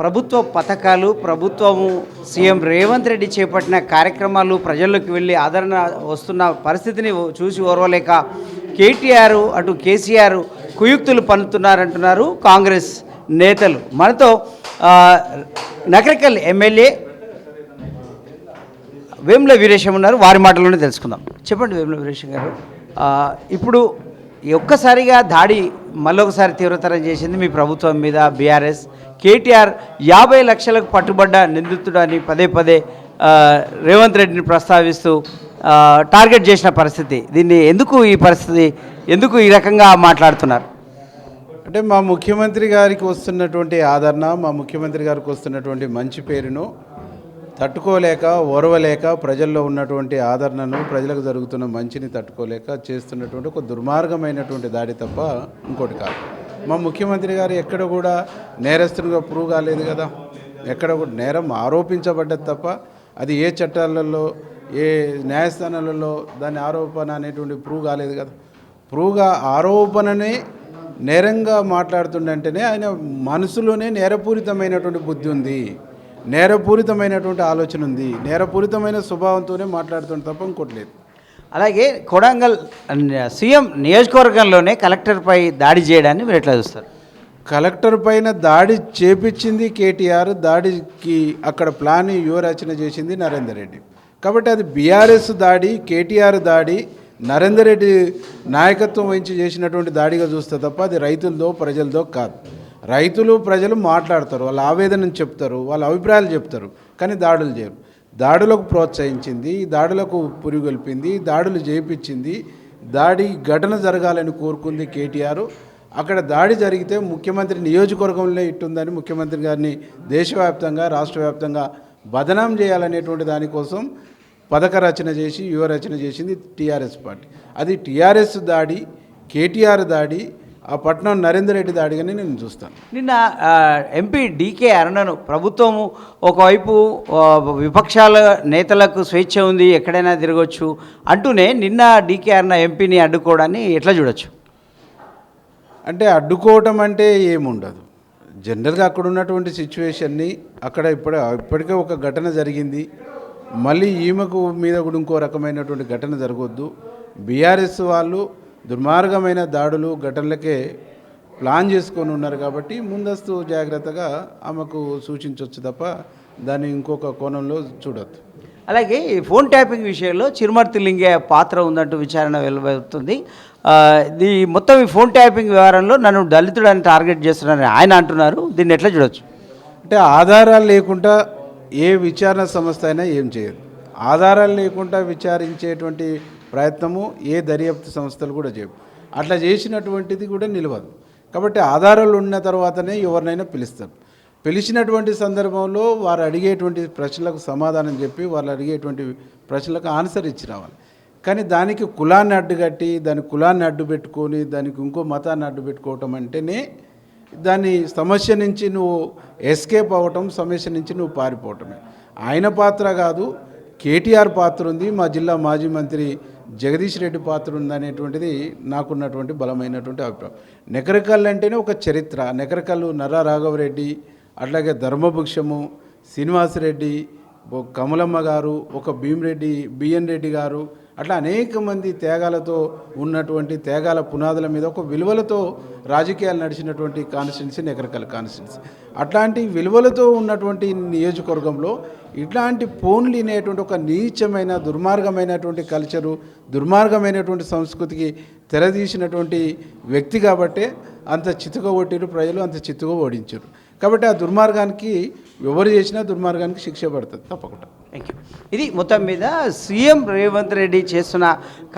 ప్రభుత్వ పథకాలు ప్రభుత్వము సీఎం రేవంత్ రెడ్డి చేపట్టిన కార్యక్రమాలు ప్రజల్లోకి వెళ్ళి ఆదరణ వస్తున్న పరిస్థితిని చూసి ఓర్వలేక కేటీఆర్ అటు కేసీఆర్ కుయుక్తులు పన్నుతున్నారంటున్నారు కాంగ్రెస్ నేతలు. మనతో నకరికల్ ఎమ్మెల్యే వేముల వీరేశం ఉన్నారు. వారి మాటల్లోనే తెలుసుకుందాం. చెప్పండి వేముల వీరేశం గారు. ఇప్పుడు ఒక్కసారిగా దాడి మళ్ళొకసారి తీవ్రతరం చేసింది మీ ప్రభుత్వం మీద బీఆర్ఎస్. కేటీఆర్ యాభై లక్షలకు పట్టుబడ్డ నిందితుడని పదే పదే రేవంత్ రెడ్డిని ప్రస్తావిస్తూ టార్గెట్ చేసిన పరిస్థితి. దీన్ని ఎందుకు ఈ పరిస్థితి ఎందుకు ఈ రకంగా మాట్లాడుతున్నారు? అంటే మా ముఖ్యమంత్రి గారికి వస్తున్నటువంటి ఆదరణ మా ముఖ్యమంత్రి గారికి వస్తున్నటువంటి మంచి పేరును తట్టుకోలేక ఓర్వలేక ప్రజల్లో ఉన్నటువంటి ఆదరణను ప్రజలకు జరుగుతున్న మంచిని తట్టుకోలేక చేస్తున్నటువంటి ఒక దుర్మార్గమైనటువంటి దాడి తప్ప ఇంకోటి కాదు. మా ముఖ్యమంత్రి గారు ఎక్కడ కూడా నేరస్తునిగా ప్రూవ్ కాలేదు కదా. ఎక్కడ కూడా నేరం ఆరోపించబడ్డది తప్ప అది ఏ చట్టాలలో ఏ న్యాయస్థానాలలో దాని ఆరోపణ అనేటువంటి ప్రూవ్ కాలేదు కదా. ప్రూవ్గా ఆరోపణనే నేరంగా మాట్లాడుతుండంటేనే ఆయన మనసులోనే నేరపూరితమైనటువంటి బుద్ధి ఉంది. నేరపూరితమైనటువంటి ఆలోచన ఉంది. నేరపూరితమైన స్వభావంతోనే మాట్లాడుతుండే తప్ప ఇంకోటి లేదు. అలాగే కొడంగల్ సీఎం నియోజకవర్గంలోనే కలెక్టర్పై దాడి చేయడాన్ని మీరు ఎట్లా చూస్తారు? కలెక్టర్ పైన దాడి చేపించింది కేటీఆర్ దాడికి అక్కడ ప్లాన్ వ్యూహరచన చేసింది నరేందర్ రెడ్డి. కాబట్టి అది బీఆర్ఎస్ దాడి కేటీఆర్ దాడి నరేందర్ రెడ్డి నాయకత్వం వహించి చేసినటువంటి దాడిగా చూస్తే తప్ప అది రైతులదో ప్రజలదో కాదు. రైతులు ప్రజలు మాట్లాడతారు వాళ్ళ ఆవేదనను చెప్తారు వాళ్ళ అభిప్రాయాలు చెప్తారు కానీ దాడులు చేయరు. దాడులకు ప్రోత్సహించింది దాడులకు పురిగొల్పింది దాడులు చేయించింది దాడి ఘటన జరగాలని కోరుకుంది కేటీఆర్. అక్కడ దాడి జరిగితే ముఖ్యమంత్రి నియోజకవర్గంలో ఇట్టుందని ముఖ్యమంత్రి గారిని దేశవ్యాప్తంగా రాష్ట్ర వ్యాప్తంగా బదనాం చేయాలనేటువంటి దానికోసం పథక రచన చేసి యువ రచన చేసింది టీఆర్ఎస్ పార్టీ. అది టీఆర్ఎస్ దాడి కేటీఆర్ దాడి ఆ పట్నం నరేందర్ రెడ్డి దాడిగానే నేను చూస్తాను. నిన్న ఎంపీ డీకే అరుణను ప్రభుత్వము ఒకవైపు విపక్షాల నేతలకు స్వేచ్ఛ ఉంది ఎక్కడైనా తిరగవచ్చు అంటూనే నిన్న డీకే అరుణ ఎంపీని అడ్డుకోవడాన్ని ఎట్లా చూడొచ్చు? అంటే అడ్డుకోవటం అంటే ఏముండదు. జనరల్గా అక్కడ ఉన్నటువంటి సిచ్యువేషన్ని అక్కడ ఇప్పటి ఇప్పటికే ఒక ఘటన జరిగింది. మళ్ళీ ఈమెకు మీద కూడా ఇంకో రకమైనటువంటి ఘటన జరగొద్దు. బీఆర్ఎస్ వాళ్ళు దుర్మార్గమైన దాడులు ఘటనలకే ప్లాన్ చేసుకొని ఉన్నారు కాబట్టి ముందస్తు జాగ్రత్తగా ఆమెకు సూచించవచ్చు తప్ప దాన్ని ఇంకొక కోణంలో చూడొద్దు. అలాగే ఈ ఫోన్ ట్యాపింగ్ విషయంలో చిరుమర్తి లింగే పాత్ర ఉందంటూ విచారణ వెలువడుతుంది. ఆ, ఇది మొత్తం ఈ ఫోన్ ట్యాపింగ్ వ్యవహారంలో నన్ను దళితుడని టార్గెట్ చేస్తున్నారని ఆయన అంటున్నారు. దీన్ని ఎట్లా చూడొచ్చు? అంటే ఆధారాలు లేకుండా ఏ విచారణ సంస్థ అయినా ఏం చేయదు. ఆధారాలు లేకుండా విచారించేటువంటి ప్రయత్నము ఏ దర్యాప్తు సంస్థలు కూడా చేయవు. అట్లా చేసినటువంటిది కూడా నిలవదు. కాబట్టి ఆధారాలు ఉన్న తర్వాతనే ఎవరినైనా పిలుస్తారు. పిలిచినటువంటి సందర్భంలో వారు అడిగేటువంటి ప్రశ్నలకు సమాధానం చెప్పి వాళ్ళు అడిగేటువంటి ప్రశ్నలకు ఆన్సర్ ఇచ్చి రావాలి. కానీ దానికి కులాన్ని అడ్డుకట్టి దాని కులాన్ని అడ్డు పెట్టుకొని దానికి ఇంకో మతాన్ని అడ్డు పెట్టుకోవటం అంటేనే దాని సమస్య నుంచి నువ్వు ఎస్కేప్ అవ్వటం సమస్య నుంచి నువ్వు పారిపోవటమే. ఆయన పాత్ర కాదు కేటీఆర్ పాత్ర ఉంది. మా జిల్లా మాజీ మంత్రి జగదీష్ రెడ్డి పాత్ర ఉందనేటువంటిది నాకున్నటువంటి బలమైనటువంటి అభిప్రాయం. నెకరకల్ అంటేనే ఒక చరిత్ర. నెకరకల్లు నర్రా రాఘవరెడ్డి అట్లాగే ధర్మభుక్షము శ్రీనివాసరెడ్డి కమలమ్మ గారు ఒక భీమరెడ్డి బిఎన్ రెడ్డి గారు అట్లా అనేక మంది త్యాగాలతో ఉన్నటువంటి త్యాగాల పునాదుల మీద ఒక విలువలతో రాజకీయాలు నడిచినటువంటి కాన్స్టిట్యున్సీ నెకరకల్ కాన్స్టిట్యున్సీ. అట్లాంటి విలువలతో ఉన్నటువంటి నియోజకవర్గంలో ఇట్లాంటి ఫోన్లు అనేటువంటి ఒక నీచమైన దుర్మార్గమైనటువంటి కల్చరు దుర్మార్గమైనటువంటి సంస్కృతికి తెరదీసినటువంటి వ్యక్తి కాబట్టే అంత చితుగా కొట్టిరు ప్రజలు అంత చిత్తుగా ఓడించారు కాబట్టి ఆ దుర్మార్గానికి ఎవరు చేసినా దుర్మార్గానికి శిక్ష పడుతుంది తప్పకుండా. థ్యాంక్ యూ ఇది మొత్తం మీద సీఎం రేవంత్ రెడ్డి చేస్తున్న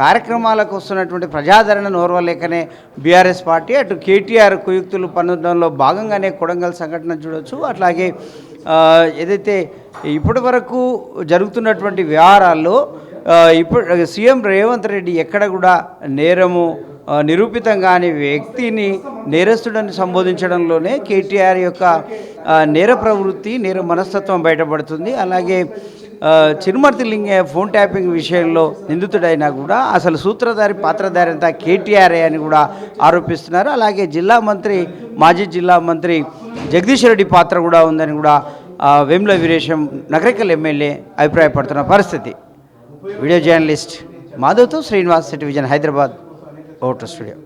కార్యక్రమాలకు వస్తున్నటువంటి ప్రజాదరణ నోర్వలేకనే బీఆర్ఎస్ పార్టీ అటు కేటీఆర్ కుయుక్తులు పన్నడంలో భాగంగానే కొడంగల్ సంఘటన చూడొచ్చు. అట్లాగే ఏదైతే ఇప్పటి వరకు జరుగుతున్నటువంటి వ్యవహారాల్లో ఇప్పుడు సీఎం రేవంత్ రెడ్డి ఎక్కడ కూడా నేరము నిరూపితం కాని వ్యక్తిని నేరస్తుడని సంబోధించడంలోనే కేటీఆర్ యొక్క నేర ప్రవృత్తి నేర మనస్తత్వం బయటపడుతుంది. అలాగే చిరుమర్తి లింగ ఫోన్ ట్యాపింగ్ విషయంలో నిందితుడైనా కూడా అసలు సూత్రధారి పాత్రధారి అంతా కేటీఆర్ఏ అని కూడా ఆరోపిస్తున్నారు. అలాగే జిల్లా మంత్రి మాజీ జిల్లా మంత్రి జగదీష్ రెడ్డి పాత్ర కూడా ఉందని కూడా వేముల వీరేశం నగరికల్ ఎమ్మెల్యే అభిప్రాయపడుతున్న పరిస్థితి. వీడియో జర్నలిస్ట్ మాధవ్తో Srinivas television Hyderabad voter studio.